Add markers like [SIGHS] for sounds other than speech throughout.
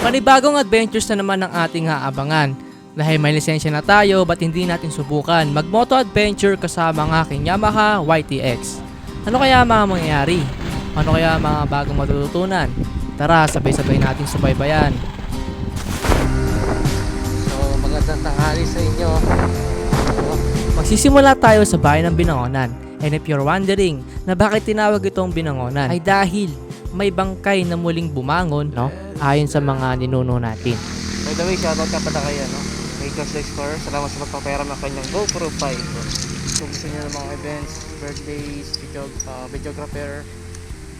Panibagong adventures na naman ang ating aabangan. Dahil may lisensya na tayo, ba't hindi natin subukan mag-moto adventure kasama ang aking Yamaha YTX? Ano kaya mga mangyayari? Ano kaya mga bagong matututunan? Tara, sabay-sabay natin subaybayan. So, magandang tanghali sa inyo. Magsisimula tayo sa bayan ng Binangonan. And if you're wondering na bakit tinawag itong Binangonan, ay dahil may bangkay na muling bumangon, no? Ayon sa mga ninuno natin. By the way, shoutout ka pala kay, ano, Josh Explorer. Salamat sa pagpapera ng kanyang GoPro 5. Kung gusto niyo ng mga events, birthdays, video, uh, videographer,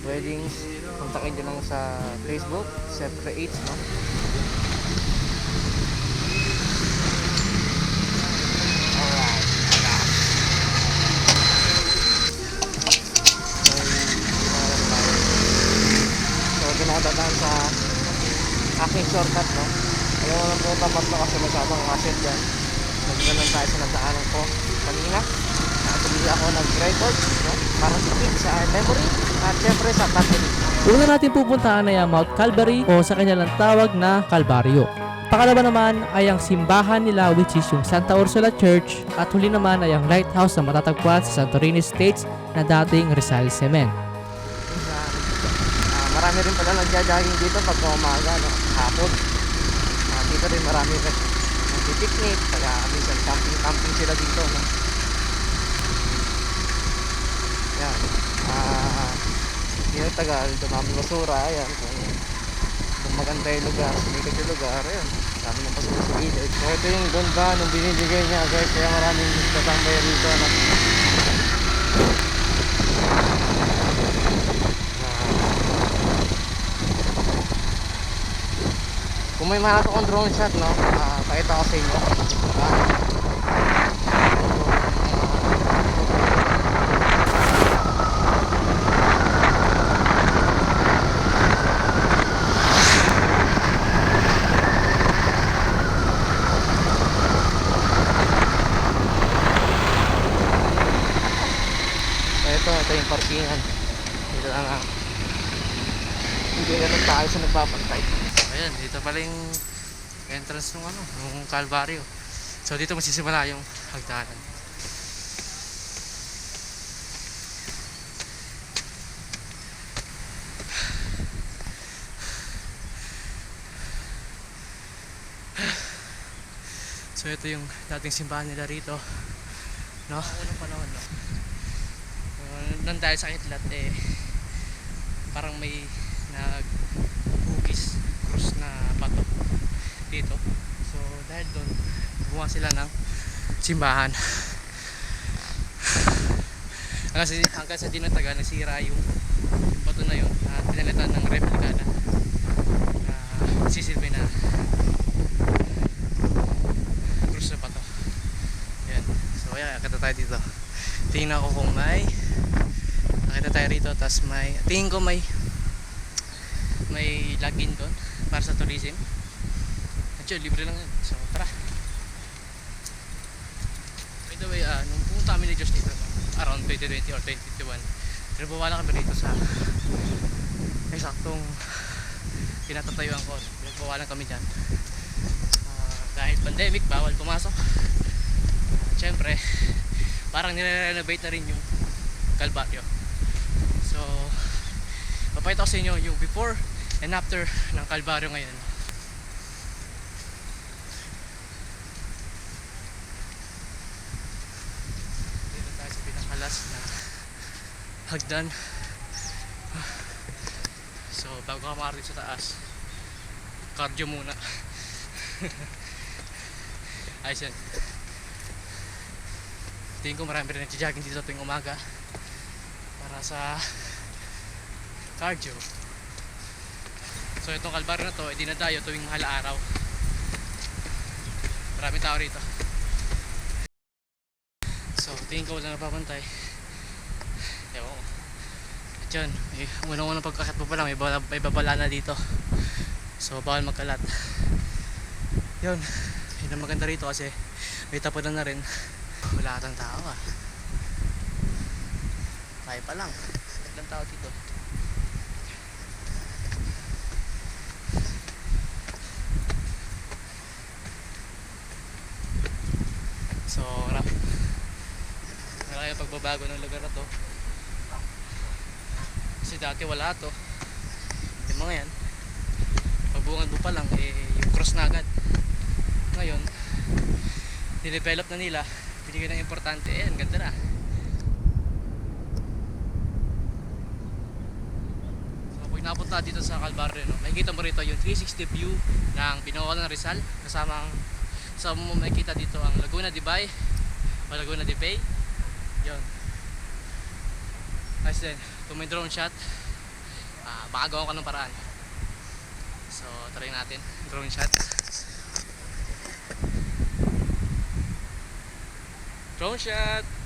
weddings, kontakin nyo lang sa Facebook, Seth Creates, no? Alright. So, doon ako dadaan sa aking shortcut, no? Ayaw ko lang po tapat na kasi masyadong asset dyan. Nagkanan tayo sa nagdaanan ko kanina. Nakatuloy ako nag-record, no? Para tipid sa memory at syempre sa battery. Una natin pupuntahan ay ang Mount Calvary o sa kanilang tawag na Calvario. Pangalawa naman ay ang simbahan nila which is yung Santa Ursula Church at huli naman ay ang lighthouse na matatagpuan sa Santorini States na dating Rizal Cement. Ah, marami rin pala nagja-jogging dito pag umaga, no? Hapon. Ah, dito rin marami rin nagpipiknik, kaya minsan camping-camping sila dito, no? Yan. Ah, na tagal, dumami basura, ayan. Kung, maganda yung lugar, sumikat yung lugar, ayan. Dami ng basura sa gilid. So, ito yung ganda nung binibigay niya, guys. Kaya maraming kasambay rito, no? Kung may mga akong drone shot, no, uh, pakita ko sa inyo. Ah. Ito, ito yung parkingan. Dito lang ah. Hindi na lang tayo sa nagbabantay. Ayan, dito pala yung entrance ng ano, ng Calvario. So dito magsisimula yung hagdanan. So ito yung dating simbahan nila rito. No? Unang panahon, no? Uh, nang dahil sa kitlat eh parang may nag bugis cross na bato dito. So dahil doon gumawa sila ng simbahan. [SIGHS] Hanggang sa, hanggang sa dinataga nasira yung bato na yun at pinalitan ng replica na na sisilbi na cross na bato. Yan so ayan akita tayo dito. Tingnan ko kung may nakita tayo rito tapos may tingin ko may may login doon para sa tourism. Actually libre lang yun. So tara. By the way ah, nung pumunta kami ni Josh dito around 2020 or 2021 pinagbawalan kami rito sa eksaktong pinatatayuan ko. Pinagbawalan kami dyan. Ah, dahil pandemic bawal pumasok. Syempre parang nire-renovate na rin yung Calvario so papakita ko sa inyo yung before and after ng Calvario ngayon. Dito tayo sa pinakalas na hagdan. So bago ka makarating sa taas cardio muna. [LAUGHS] Ayos yan. Tingin ko marami rin nagja-jogging dito tuwing umaga para sa cardio. So itong kalbaryo na to eh, dinadayo tuwing mahal araw. Maraming tao rito. So tingin ko wala napapantay ewan ko. At yun eh, unang unang pagkakit mo pa lang may, bala, may babala na dito. So bawal magkalat. Yun yun ang maganda rito kasi may tapunan na rin. Wala atang tao ah. Tayo pa lang. Ilang tao dito malaki ang pagbabago ng lugar na to. Kasi dati wala to. Yung mga yan, pagbungan mo pa lang, eh, yung cross na agad. Ngayon, nidevelop na nila, binigyan ng importante, eh, ang ganda na. So, napunta dito sa Calvario, no, makikita mo rito yung 360 view ng Binawalan ng Rizal, kasama ang sa mo makikita dito ang Laguna de Bay o Laguna de Bay. Yun. Nice din. Kung may drone shot, ah, baka gawan ka ng paraan. So, try natin. Drone shot. Drone shot!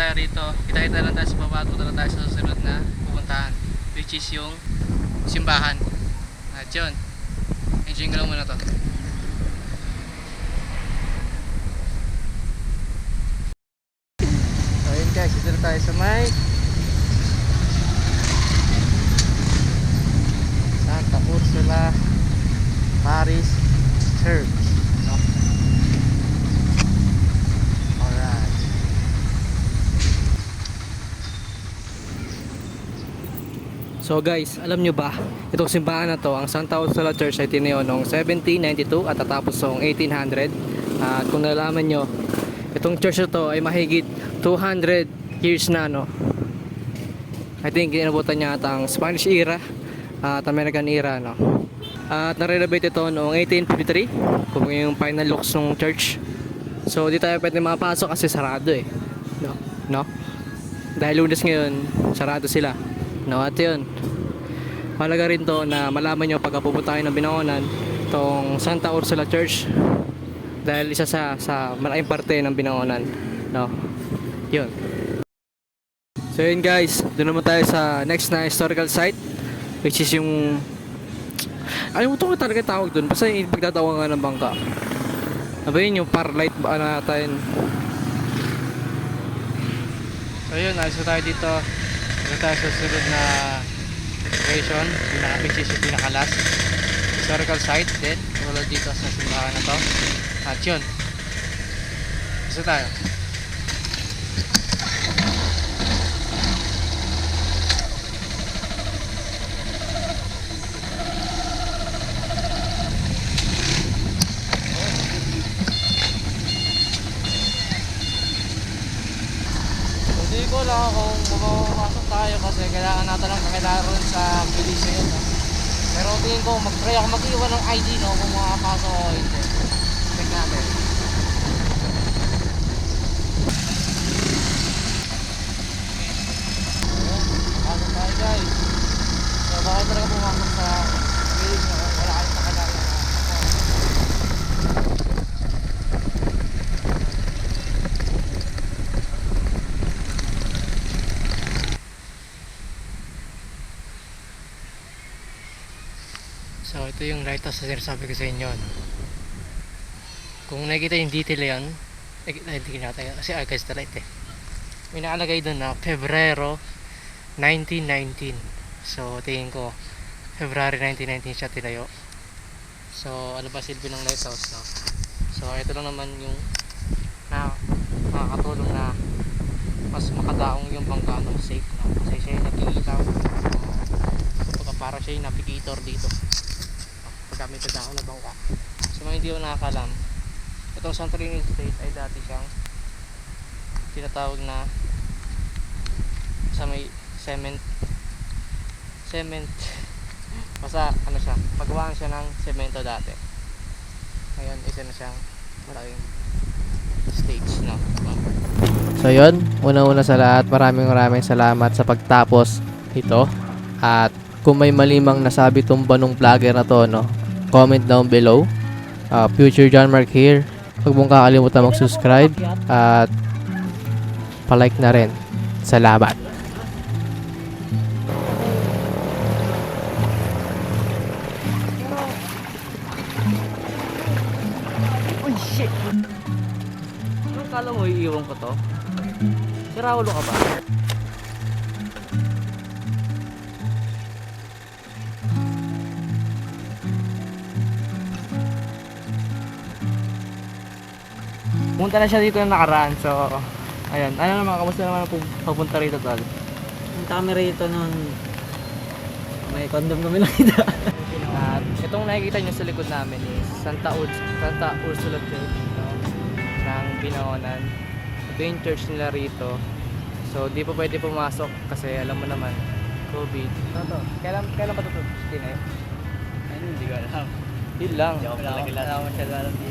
Tayo rito. Kita-kita lang tayo sa baba punta na tayo sa susunod na pupuntahan. Which is yung simbahan. At yun. Enjoy ko lang muna to. So yun guys, dito na tayo sa may Santa Ursula Paris Church. No? Alright. So guys, alam nyo ba, itong simbahan na to, ang Santa Ursula Church ay tinayo noong 1792 at tatapos noong 1800. At kung nalaman nyo, itong church na to ay mahigit 200 years na no. I think inabutan niya ata ang Spanish era at American era no. At na-renovate ito noong 1853 kung yung final looks ng church. So di tayo pwede makapasok kasi sarado eh. No? No? Dahil lunes ngayon, sarado sila. No, at yun. Malaga rin to na malaman nyo pagka pupunta kayo ng Binangonan, tong Santa Ursula Church. Dahil isa sa, sa malaking parte ng Binangonan. No? Yun. So yun guys, doon naman tayo sa next na historical site. Which is yung... Alimutan ko talaga yung tawag doon. Basta yung pagtatawa nga ng bangka. Ano yun? Yung parlight ba natin? So yun, alis na tayo dito. Dito tayo sa sunod na location, pinaka, which is yung pinaka-last historical site din. Tulad dito sa simbahan na to. At yun, isa tayo. Lang ako kung mapapasok tayo kasi kailangan natin lang kakilala ron sa Felicia yun. No? Pero tingin ko, mag-try ako mag-iwan ng ID no, kung makapasok o hindi. Check natin. Ayun, pasok tayo guys. So bakit talaga pumasok sa village no? Wala kayong kakilala na. Yung lighthouse na sinasabi ko sa inyo. no? Kung nakikita yung detail yan, eh, hindi natin kasi na light eh. May nakalagay doon na Pebrero 1919. So tingin ko February 1919 siya tinayo. So ano ba silbi ng lighthouse no? So ito lang naman yung na makakatulong na mas makadaong yung bangka ng safe no? Kasi siya yung nag-iitaw. So, para siya yung navigator dito pagka may tadaan na bangka. Sa mga hindi ko nakakalam, itong Santorini State ay dati siyang tinatawag na sa may cement cement [LAUGHS] basta ano siya pagawaan siya ng semento dati. Ngayon isa na siyang malaking stage na so yun. Una-una sa lahat maraming maraming salamat sa pagtapos ito. At kung may malimang nasabi tong banong vlogger na to no comment down below uh, future John Mark here huwag mong kakalimutan mag-subscribe at palike na rin salamat Uy, shit! Anong kala mo iiwan ko to? Si Raulo ka ba? Punta na siya dito na nakaraan, so... Ayun, ano naman, kamusta naman ang pag- pagpunta rito, tol? Punta kami rito nung may condom kami [LAUGHS] nakita. At itong nakikita nyo sa likod namin is Santa, Urs Santa Ursula Church no? ng Binaonan. Ito yung church nila rito. So, di pa pwede pumasok kasi alam mo naman, COVID. Ano to? Kailan, kailan pa ito? Hindi na yun. Ayun, hindi ko alam. Yun lang. Wala akong wala akong masyado alam dito.